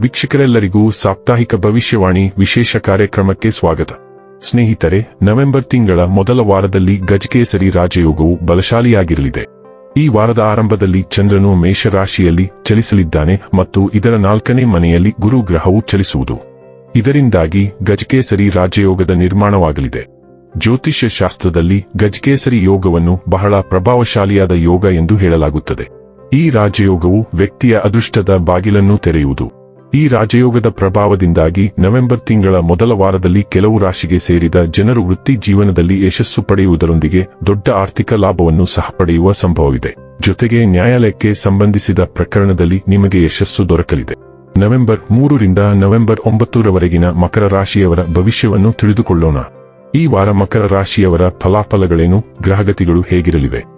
ವೀಕ್ಷಕರೆಲ್ಲರಿಗೂ ಸಾಪ್ತಾಹಿಕ ಭವಿಷ್ಯವಾಣಿ ವಿಶೇಷ ಕಾರ್ಯಕ್ರಮಕ್ಕೆ ಸ್ವಾಗತ. ಸ್ನೇಹಿತರೆ, ನವೆಂಬರ್ ತಿಂಗಳ ಮೊದಲ ವಾರದಲ್ಲಿ ಗಜಕೇಸರಿ ರಾಜಯೋಗವು ಬಲಶಾಲಿಯಾಗಿರಲಿದೆ. ಈ ವಾರದ ಆರಂಭದಲ್ಲಿ ಚಂದ್ರನು ಮೇಷರಾಶಿಯಲ್ಲಿ ಚಲಿಸಲಿದ್ದಾನೆ ಮತ್ತು ಇದರ ನಾಲ್ಕನೇ ಮನೆಯಲ್ಲಿ ಗುರು ಗ್ರಹವು ಚಲಿಸುವುದು. ಇದರಿಂದಾಗಿ ಗಜಕೇಸರಿ ರಾಜಯೋಗದ ನಿರ್ಮಾಣವಾಗಲಿದೆ. ಜ್ಯೋತಿಷ್ಯ ಶಾಸ್ತ್ರದಲ್ಲಿ ಗಜಕೇಸರಿ ಯೋಗವನ್ನು ಬಹಳ ಪ್ರಭಾವಶಾಲಿಯಾದ ಯೋಗ ಎಂದು ಹೇಳಲಾಗುತ್ತದೆ. ಈ ರಾಜಯೋಗವು ವ್ಯಕ್ತಿಯ ಅದೃಷ್ಟದ ಬಾಗಿಲನ್ನು ತೆರೆಯುವುದು. ಈ ರಾಜಯೋಗದ ಪ್ರಭಾವದಿಂದಾಗಿ ನವೆಂಬರ್ ತಿಂಗಳ ಮೊದಲ ವಾರದಲ್ಲಿ ಕೆಲವು ರಾಶಿಗೆ ಸೇರಿದ ಜನರು ವೃತ್ತಿ ಜೀವನದಲ್ಲಿ ಯಶಸ್ಸು ಪಡೆಯುವುದರೊಂದಿಗೆ ದೊಡ್ಡ ಆರ್ಥಿಕ ಲಾಭವನ್ನು ಸಹ ಪಡೆಯುವ ಸಂಭವವಿದೆ. ಜೊತೆಗೆ ನ್ಯಾಯಾಲಯಕ್ಕೆ ಸಂಬಂಧಿಸಿದ ಪ್ರಕರಣದಲ್ಲಿ ನಿಮಗೆ ಯಶಸ್ಸು ದೊರಕಲಿದೆ. ನವೆಂಬರ್ ಮೂರರಿಂದ ನವೆಂಬರ್ ಒಂಬತ್ತರವರೆಗಿನ ಮಕರ ರಾಶಿಯವರ ಭವಿಷ್ಯವನ್ನು ತಿಳಿದುಕೊಳ್ಳೋಣ. ಈ ವಾರ ಮಕರ ರಾಶಿಯವರ ಫಲಾಫಲಗಳೇನು? ಗ್ರಹಗತಿಗಳು ಹೇಗಿರಲಿವೆ?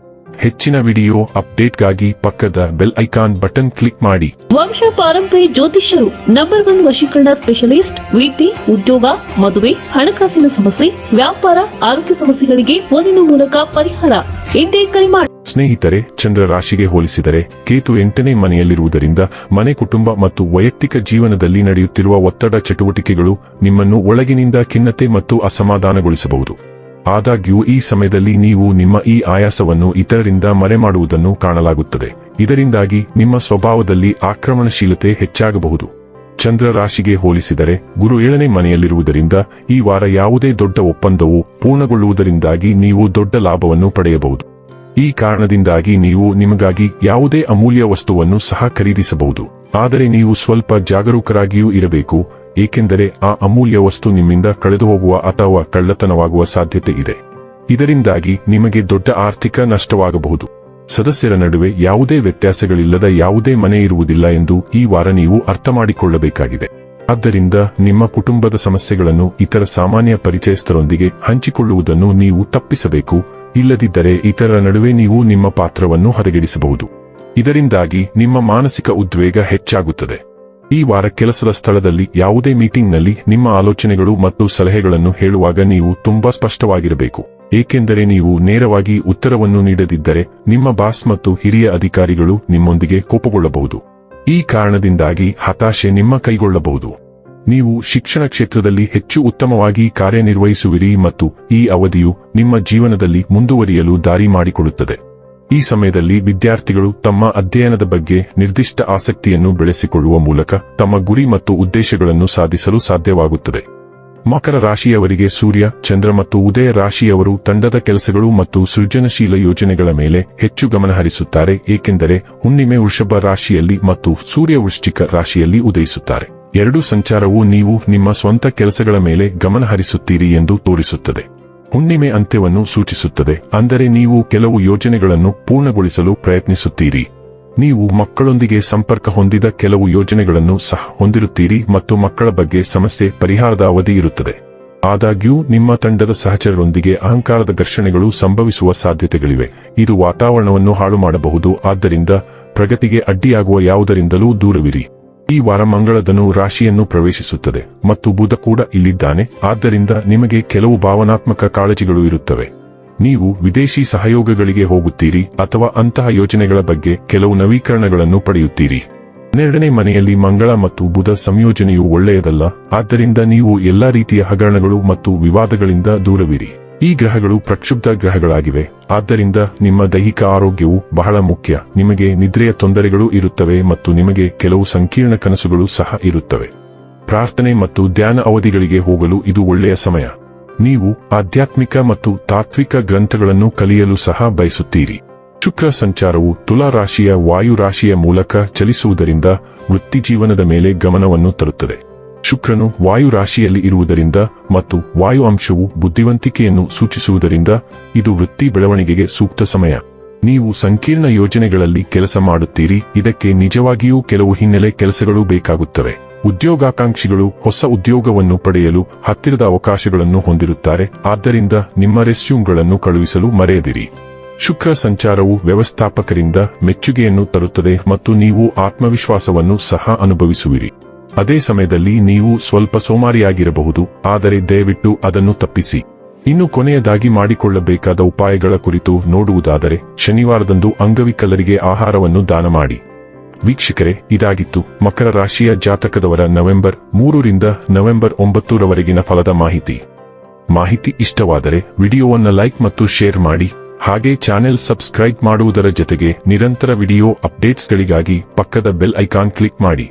ಹೆಚ್ಚಿನ ವಿಡಿಯೋ ಅಪ್ಡೇಟ್ಗಾಗಿ ಪಕ್ಕದ ಬೆಲ್ ಐಕಾನ್ ಬಟನ್ ಕ್ಲಿಕ್ ಮಾಡಿ. ವಂಶ ಪಾರಂಪರಿ ಜ್ಯೋತಿಷ್ಯರು ನಂಬರ್ ಒನ್ ವಶೀಕರಣ ಸ್ಪೆಷಲಿಸ್ಟ್ ವೃತ್ತಿ ಉದ್ಯೋಗ ಮದುವೆ ಹಣಕಾಸಿನ ಸಮಸ್ಯೆ ವ್ಯಾಪಾರ ಆರೋಗ್ಯ ಸಮಸ್ಯೆಗಳಿಗೆ ಫೋನಿನ ಮೂಲಕ ಪರಿಹಾರ. ಎಂದೇ ಕರೆ ಮಾಡಿ ಸ್ನೇಹಿತರೆ ಚಂದ್ರ ರಾಶಿಗೆ ಹೋಲಿಸಿದರೆ ಕೇತು ಎಂಟನೇ ಮನೆಯಲ್ಲಿರುವುದರಿಂದ ಮನೆ ಕುಟುಂಬ ಮತ್ತು ವೈಯಕ್ತಿಕ ಜೀವನದಲ್ಲಿ ನಡೆಯುತ್ತಿರುವ ಒತ್ತಡ ಚಟುವಟಿಕೆಗಳು ನಿಮ್ಮನ್ನು ಒಳಗಿನಿಂದ ಖಿನ್ನತೆ ಮತ್ತು ಅಸಮಾಧಾನಗೊಳಿಸಬಹುದು. ಆದಾಗ್ಯೂ ಈ ಸಮಯದಲ್ಲಿ ನೀವು ನಿಮ್ಮ ಈ ಆಯಾಸವನ್ನು ಇತರರಿಂದ ಮರೆಮಾಡುವುದನ್ನು ಕಾಣಲಾಗುತ್ತದೆ. ಇದರಿಂದಾಗಿ ನಿಮ್ಮ ಸ್ವಭಾವದಲ್ಲಿ ಆಕ್ರಮಣಶೀಲತೆ ಹೆಚ್ಚಾಗಬಹುದು. ಚಂದ್ರ ರಾಶಿಗೆ ಹೋಲಿಸಿದರೆ ಗುರು ಏಳನೇ ಮನೆಯಲ್ಲಿರುವುದರಿಂದ ಈ ವಾರ ಯಾವುದೇ ದೊಡ್ಡ ಒಪ್ಪಂದವು ಪೂರ್ಣಗೊಳ್ಳುವುದರಿಂದಾಗಿ ನೀವು ದೊಡ್ಡ ಲಾಭವನ್ನು ಪಡೆಯಬಹುದು. ಈ ಕಾರಣದಿಂದಾಗಿ ನೀವು ನಿಮಗಾಗಿ ಯಾವುದೇ ಅಮೂಲ್ಯ ವಸ್ತುವನ್ನು ಸಹ ಖರೀದಿಸಬಹುದು. ಆದರೆ ನೀವು ಸ್ವಲ್ಪ ಜಾಗರೂಕರಾಗಿಯೂ ಇರಬೇಕು. ಏಕೆಂದರೆ ಆ ಅಮೂಲ್ಯ ವಸ್ತು ನಿಮ್ಮಿಂದ ಕಳೆದು ಹೋಗುವ ಅಥವಾ ಕಳ್ಳತನವಾಗುವ ಸಾಧ್ಯತೆ ಇದೆ. ಇದರಿಂದಾಗಿ ನಿಮಗೆ ದೊಡ್ಡ ಆರ್ಥಿಕ ನಷ್ಟವಾಗಬಹುದು. ಸದಸ್ಯರ ನಡುವೆ ಯಾವುದೇ ವ್ಯತ್ಯಾಸಗಳಿಲ್ಲದ ಯಾವುದೇ ಮನೆ ಇರುವುದಿಲ್ಲ ಎಂದು ಈ ವಾರ ನೀವು ಅರ್ಥ ಮಾಡಿಕೊಳ್ಳಬೇಕಾಗಿದೆ ಆದ್ದರಿಂದ ನಿಮ್ಮ ಕುಟುಂಬದ ಸಮಸ್ಯೆಗಳನ್ನು ಇತರ ಸಾಮಾನ್ಯ ಪರಿಚಯಸ್ಥರೊಂದಿಗೆ ಹಂಚಿಕೊಳ್ಳುವುದನ್ನು ನೀವು ತಪ್ಪಿಸಬೇಕು, ಇಲ್ಲದಿದ್ದರೆ ಇತರರ ನಡುವೆ ನೀವು ನಿಮ್ಮ ಪಾತ್ರವನ್ನು ಹದಗೆಡಿಸಬಹುದು. ಇದರಿಂದಾಗಿ ನಿಮ್ಮ ಮಾನಸಿಕ ಉದ್ವೇಗ ಹೆಚ್ಚಾಗುತ್ತದೆ. ಈ ವಾರ ಕೆಲಸದ ಸ್ಥಳದಲ್ಲಿ ಯಾವುದೇ ಮೀಟಿಂಗ್ನಲ್ಲಿ ನಿಮ್ಮ ಆಲೋಚನೆಗಳು ಮತ್ತು ಸಲಹೆಗಳನ್ನು ಹೇಳುವಾಗ ನೀವು ತುಂಬಾ ಸ್ಪಷ್ಟವಾಗಿರಬೇಕು. ಏಕೆಂದರೆ ನೀವು ನೇರವಾಗಿ ಉತ್ತರವನ್ನು ನೀಡದಿದ್ದರೆ ನಿಮ್ಮ ಬಾಸ್ ಮತ್ತು ಹಿರಿಯ ಅಧಿಕಾರಿಗಳು ನಿಮ್ಮೊಂದಿಗೆ ಕೋಪಗೊಳ್ಳಬಹುದು. ಈ ಕಾರಣದಿಂದಾಗಿ ಹತಾಶೆ ನಿಮ್ಮ ಕೈಗೊಳ್ಳಬಹುದು. ನೀವು ಶಿಕ್ಷಣ ಕ್ಷೇತ್ರದಲ್ಲಿ ಹೆಚ್ಚು ಉತ್ತಮವಾಗಿ ಕಾರ್ಯನಿರ್ವಹಿಸುವಿರಿ ಮತ್ತು ಈ ಅವಧಿಯು ನಿಮ್ಮ ಜೀವನದಲ್ಲಿ ಮುಂದುವರಿಯಲು ದಾರಿ ಮಾಡಿಕೊಡುತ್ತದೆ. ಈ ಸಮಯದಲ್ಲಿ ವಿದ್ಯಾರ್ಥಿಗಳು ತಮ್ಮ ಅಧ್ಯಯನದ ಬಗ್ಗೆ ನಿರ್ದಿಷ್ಟ ಆಸಕ್ತಿಯನ್ನು ಬೆಳೆಸಿಕೊಳ್ಳುವ ಮೂಲಕ ತಮ್ಮ ಗುರಿ ಮತ್ತು ಉದ್ದೇಶಗಳನ್ನು ಸಾಧಿಸಲು ಸಾಧ್ಯವಾಗುತ್ತದೆ. ಮಕರ ರಾಶಿಯವರಿಗೆ ಸೂರ್ಯ, ಚಂದ್ರ ಮತ್ತು ಉದಯ ರಾಶಿಯವರು ತಂಡದ ಕೆಲಸಗಳು ಮತ್ತು ಸೃಜನಶೀಲ ಯೋಜನೆಗಳ ಮೇಲೆ ಹೆಚ್ಚು ಗಮನ ಹರಿಸುತ್ತಾರೆ, ಏಕೆಂದರೆ ಹುಣ್ಣಿಮೆ ವೃಷಭ ರಾಶಿಯಲ್ಲಿ ಮತ್ತು ಸೂರ್ಯ ವೃಶ್ಚಿಕ ರಾಶಿಯಲ್ಲಿ ಉದಯಿಸುತ್ತಾರೆ. ಎರಡೂ ಸಂಚಾರವು ನೀವು ನಿಮ್ಮ ಸ್ವಂತ ಕೆಲಸಗಳ ಮೇಲೆ ಗಮನ ಹರಿಸುತ್ತೀರಿ ಎಂದು ತೋರಿಸುತ್ತದೆ. ಹುಣ್ಣಿಮೆ ಅಂತ್ಯವನ್ನು ಸೂಚಿಸುತ್ತದೆ. ಅಂದರೆ ನೀವು ಕೆಲವು ಯೋಜನೆಗಳನ್ನು ಪೂರ್ಣಗೊಳಿಸಲು ಪ್ರಯತ್ನಿಸುತ್ತೀರಿ. ನೀವು ಮಕ್ಕಳೊಂದಿಗೆ ಸಂಪರ್ಕ ಹೊಂದಿದ ಕೆಲವು ಯೋಜನೆಗಳನ್ನು ಸಹ ಹೊಂದಿರುತ್ತೀರಿ ಮತ್ತು ಮಕ್ಕಳ ಬಗ್ಗೆ ಸಮಸ್ಯೆ ಪರಿಹಾರದ ಅವಧಿ ಇರುತ್ತದೆ. ಆದಾಗ್ಯೂ, ನಿಮ್ಮ ತಂಡದ ಸಹಚರರೊಂದಿಗೆ ಅಹಂಕಾರದ ಘರ್ಷಣೆಗಳು ಸಂಭವಿಸುವ ಸಾಧ್ಯತೆಗಳಿವೆ. ಇದು ವಾತಾವರಣವನ್ನು ಹಾಳು ಮಾಡಬಹುದು ಆದ್ದರಿಂದ ಪ್ರಗತಿಗೆ ಅಡ್ಡಿಯಾಗುವ ಯಾವುದರಿಂದಲೂ ದೂರವಿರಿ. ಈ ವಾರ ಮಂಗಳದನು ರಾಶಿಯನ್ನು ಪ್ರವೇಶಿಸುತ್ತದೆ ಮತ್ತು ಬುಧ ಕೂಡ ಇಲ್ಲಿದ್ದಾನೆ. ಆದ್ದರಿಂದ ನಿಮಗೆ ಕೆಲವು ಭಾವನಾತ್ಮಕ ಕಾಳಜಿಗಳು ಇರುತ್ತವೆ. ನೀವು ವಿದೇಶಿ ಸಹಯೋಗಗಳಿಗೆ ಹೋಗುತ್ತೀರಿ ಅಥವಾ ಅಂತಹ ಯೋಜನೆಗಳ ಬಗ್ಗೆ ಕೆಲವು ನವೀಕರಣಗಳನ್ನು ಪಡೆಯುತ್ತೀರಿ. ಹನ್ನೆರಡನೇ ಮನೆಯಲ್ಲಿ ಮಂಗಳ ಮತ್ತು ಬುಧ ಸಂಯೋಜನೆಯು ಒಳ್ಳೆಯದಲ್ಲ. ಆದ್ದರಿಂದ ನೀವು ಎಲ್ಲಾ ರೀತಿಯ ಹಗರಣಗಳು ಮತ್ತು ವಿವಾದಗಳಿಂದ ದೂರವಿರಿ. ಈ ಗ್ರಹಗಳು ಪ್ರಕ್ಷುಬ್ಧ ಗ್ರಹಗಳಾಗಿವೆ. ಆದ್ದರಿಂದ ನಿಮ್ಮ ದೈಹಿಕ ಆರೋಗ್ಯವು ಬಹಳ ಮುಖ್ಯ. ನಿಮಗೆ ನಿದ್ರೆಯ ತೊಂದರೆಗಳು ಇರುತ್ತವೆ ಮತ್ತು ನಿಮಗೆ ಕೆಲವು ಸಂಕೀರ್ಣ ಕನಸುಗಳು ಸಹ ಇರುತ್ತವೆ. ಪ್ರಾರ್ಥನೆ ಮತ್ತು ಧ್ಯಾನ ಅವಧಿಗಳಿಗೆ ಹೋಗಲು ಇದು ಒಳ್ಳೆಯ ಸಮಯ. ನೀವು ಆಧ್ಯಾತ್ಮಿಕ ಮತ್ತು ತಾತ್ವಿಕ ಗ್ರಂಥಗಳನ್ನು ಕಲಿಯಲು ಸಹ ಬಯಸುತ್ತೀರಿ. ಶುಕ್ರ ಸಂಚಾರವು ತುಲಾ ರಾಶಿಯ ವಾಯು ರಾಶಿಯ ಮೂಲಕ ಚಲಿಸುವುದರಿಂದ ವೃತ್ತಿಜೀವನದ ಮೇಲೆ ಗಮನವನ್ನು ತರುತ್ತದೆ. ಶುಕ್ರನು ವಾಯು ರಾಶಿಯಲ್ಲಿ ಇರುವುದರಿಂದ ಮತ್ತು ವಾಯು ಅಂಶವು ಬುದ್ಧಿವಂತಿಕೆಯನ್ನು ಸೂಚಿಸುವುದರಿಂದ ಇದು ವೃತ್ತಿ ಬೆಳವಣಿಗೆಗೆ ಸೂಕ್ತ ಸಮಯ. ನೀವು ಸಂಕೀರ್ಣ ಯೋಜನೆಗಳಲ್ಲಿ ಕೆಲಸ ಮಾಡುತ್ತೀರಿ, ಇದಕ್ಕೆ ನಿಜವಾಗಿಯೂ ಕೆಲವು ಹಿನ್ನೆಲೆ ಕೆಲಸಗಳು ಬೇಕಾಗುತ್ತವೆ. ಉದ್ಯೋಗಾಕಾಂಕ್ಷಿಗಳು ಹೊಸ ಉದ್ಯೋಗವನ್ನು ಪಡೆಯಲು ಹತ್ತಿರದ ಅವಕಾಶಗಳನ್ನು ಹೊಂದಿರುತ್ತಾರೆ, ಆದ್ದರಿಂದ ನಿಮ್ಮ ರೆಸ್ಯೂಮ್ಗಳನ್ನು ಕಳುಹಿಸಲು ಮರೆಯದಿರಿ. ಶುಕ್ರ ಸಂಚಾರವು ವ್ಯವಸ್ಥಾಪಕರಿಂದ ಮೆಚ್ಚುಗೆಯನ್ನು ತರುತ್ತದೆ ಮತ್ತು ನೀವು ಆತ್ಮವಿಶ್ವಾಸವನ್ನು ಸಹ ಅನುಭವಿಸುವಿರಿ. ಅದೇ ಸಮಯದಲ್ಲಿ ನೀವು ಸ್ವಲ್ಪ ಸೋಮಾರಿಯಾಗಿರಬಹುದು, ಆದರೆ ದಯವಿಟ್ಟು ಅದನ್ನು ತಪ್ಪಿಸಿ. ಇನ್ನು ಕೊನೆಯದಾಗಿ ಮಾಡಿಕೊಳ್ಳಬೇಕಾದ ಉಪಾಯಗಳ ಕುರಿತು ನೋಡುವುದಾದರೆ, ಶನಿವಾರದಂದು ಅಂಗವಿಕಲರಿಗೆ ಆಹಾರವನ್ನು ದಾನ ಮಾಡಿ. ವೀಕ್ಷಕರೇ, ಇದಾಗಿತ್ತು ಮಕರ ರಾಶಿಯ ಜಾತಕದವರ ನವೆಂಬರ್ ಮೂರರಿಂದ ನವೆಂಬರ್ ಒಂಬತ್ತರವರೆಗಿನ ಫಲದ ಮಾಹಿತಿ. ಮಾಹಿತಿ ಇಷ್ಟವಾದರೆ ವಿಡಿಯೋವನ್ನು ಲೈಕ್ ಮತ್ತು ಶೇರ್ ಮಾಡಿ, ಹಾಗೆ ಚಾನೆಲ್ ಸಬ್ಸ್ಕ್ರೈಬ್ ಮಾಡುವುದರ ಜೊತೆಗೆ ನಿರಂತರ ವಿಡಿಯೋ ಅಪ್ಡೇಟ್ಸ್ಗಳಿಗಾಗಿ ಪಕ್ಕದ ಬೆಲ್ ಐಕಾನ್ ಕ್ಲಿಕ್ ಮಾಡಿ.